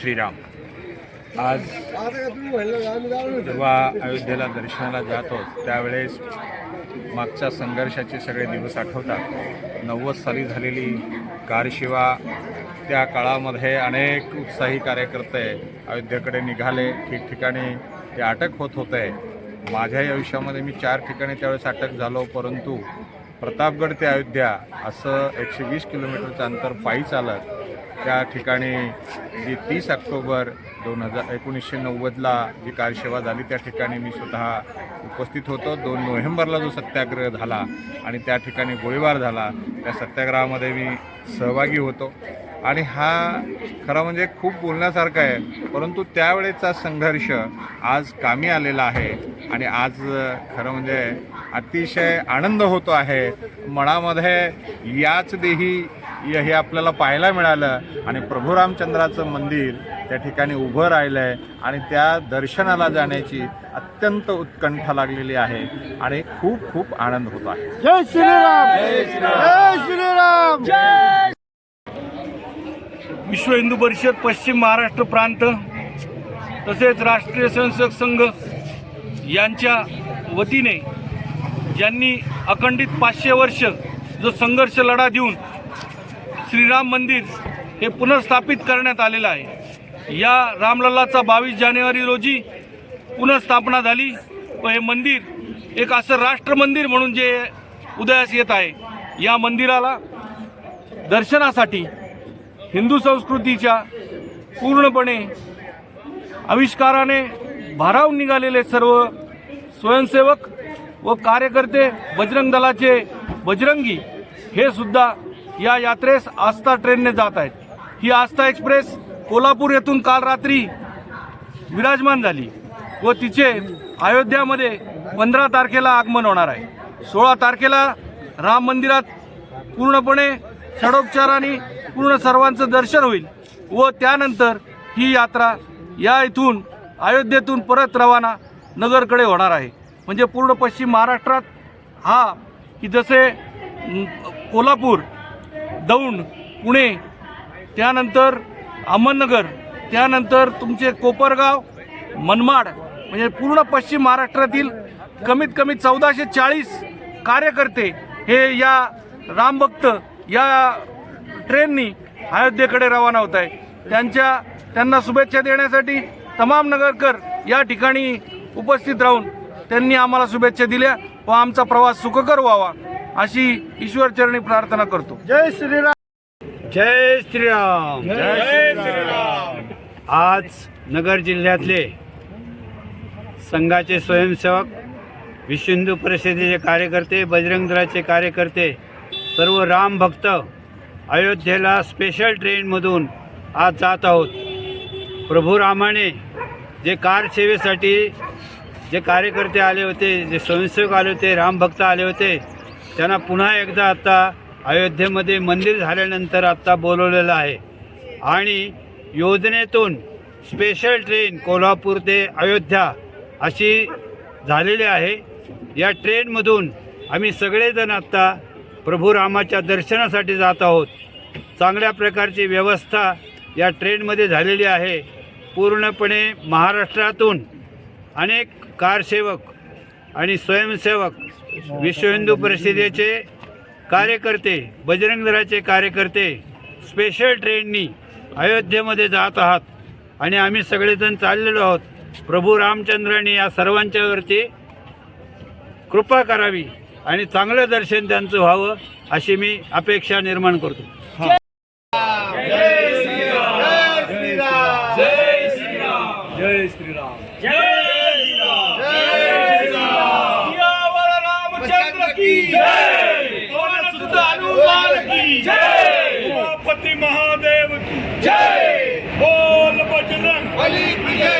श्रीराम. आज जेव्हा अयोध्येला दर्शनाला जातो त्यावेळेस मागच्या संघर्षाचे सगळे दिवस आठवतात. नव्वद साली झालेली कारशिवा त्या काळामध्ये अनेक उत्साही कार्यकर्ते अयोध्येकडे निघाले. ठिकठिकाणी ते अटक होत होते. माझ्याही आयुष्यामध्ये मी चार ठिकाणी त्यावेळेस अटक झालो परंतु प्रतापगड ते अयोध्या असं एकशे वीस किलोमीटरचं अंतर पायी चालत त्या ठिकाणी जी तीस ऑक्टोबर दोन हजार एकोणीसशे नव्वदला जी कारसेवा झाली त्या ठिकाणी मी स्वतः उपस्थित होतो. दोन नोव्हेंबरला जो सत्याग्रह झाला आणि त्या ठिकाणी गोळीबार झाला त्या सत्याग्रहामध्ये मी सहभागी होतो. आणि हा खरं म्हणजे खूप बोलण्यासारखा आहे परंतु त्यावेळेचा संघर्ष आज कामी आलेला आहे आणि आज खरं म्हणजे अतिशय आनंद होतो आहे. मनामध्ये याच देही हे आपल्याला पाहायला मिळालं. आणि प्रभू रामचंद्राचं मंदिर त्या ठिकाणी उभं राहिलं आहे आणि त्या दर्शनाला जाण्याची अत्यंत उत्कंठा लागलेली आहे. आणि खूप खूप आनंद होतो आहे. जय श्रीराम! जय श्रीराम! विश्व हिंदू परिषद पश्चिम महाराष्ट्र प्रांत तसेच राष्ट्रीय स्वयंसेवक संघ यांच्या वतीने ज्यांनी अखंडित पाचशे वर्ष जो संघर्ष लढा देऊन श्रीराम मंदिर हे पुनर्स्थापित करण्यात आलेलं आहे. या रामलल्लाचा बावीस जानेवारी रोजी पुनर्स्थापना झाली. व हे मंदिर एक असं राष्ट्रमंदिर म्हणून जे उदयास येत आहे या मंदिराला दर्शनासाठी हिंदू संस्कृतीच्या पूर्णपणे आविष्काराने भारावून निघालेले सर्व स्वयंसेवक व कार्यकर्ते बजरंग दलाचे बजरंगी हे सुद्धा या यात्रेस आस्था ट्रेनने जात आहेत. ही आस्था एक्सप्रेस कोल्हापूर येथून काल रात्री विराजमान झाली व तिचे अयोध्यामध्ये पंधरा तारखेला आगमन होणार आहे. सोळा तारखेला राम मंदिरात पूर्णपणे षडोपचाराने पूर्ण सर्वांचं दर्शन होईल व त्यानंतर ही यात्रा या इथून अयोध्येतून परत रवाना नगरकडे होणार आहे. म्हणजे पूर्ण पश्चिम महाराष्ट्रात हा की जसे कोल्हापूर दौंड पुणे त्यानंतर अहमदनगर त्यानंतर तुमचे कोपरगाव मनमाड म्हणजे पूर्ण पश्चिम महाराष्ट्रातील कमीत कमी चौदाशे चाळीस कार्यकर्ते हे या रामभक्त या ट्रेननी अयोध्येकडे रवाना होत आहे त्यांच्या त्यांना शुभेच्छा देण्यासाठी तमाम नगरकर या ठिकाणी उपस्थित राहून त्यांनी आम्हाला शुभेच्छा दिल्या. व आमचा प्रवास सुखकर व्हावा. अशी ईश्वरचरणी प्रार्थना करतो. जय श्रीराम. जय श्रीराम. आज नगर जिल्ह्यातले संघाचे स्वयंसेवक विश्व हिंदू परिषदेचे कार्यकर्ते बजरंग दलाचे कार्यकर्ते सर्व राम भक्त अयोध्येला स्पेशल ट्रेनमधून आज जात आहोत. प्रभू रामाने जे कार सेवेसाठी जे कार्यकर्ते आले होते जे स्वयंसेवक आले होते रामभक्त आले होते त्यांना पुन्हा एकदा आत्ता अयोध्येमध्ये मंदिर झाल्यानंतर आत्ता बोलवलेलं आहे. आणि योजनेतून स्पेशल ट्रेन कोल्हापूर ते अयोध्या अशी झालेली आहे. या ट्रेनमधून आम्ही सगळेजण आत्ता प्रभू रामाच्या दर्शनासाठी जात आहोत. चांगल्या प्रकारची व्यवस्था या ट्रेनमध्ये झालेली आहे. पूर्णपणे महाराष्ट्रातून अनेक कारसेवक आणि स्वयंसेवक विश्व हिंदू परिषदेचे कार्यकर्ते बजरंग दलाचे कार्यकर्ते स्पेशल ट्रेननी अयोध्येमध्ये जात आहात. आणि आम्ही सगळेजण चाललेलो आहोत. प्रभू रामचंद्राने या सर्वांच्यावरती कृपा करावी आणि चांगलं दर्शन त्यांचं व्हावं अशी मी अपेक्षा निर्माण करतो. की जय। हनुमान की जय। उमापति महादेव की जय। बोल बजरंग बली की जय।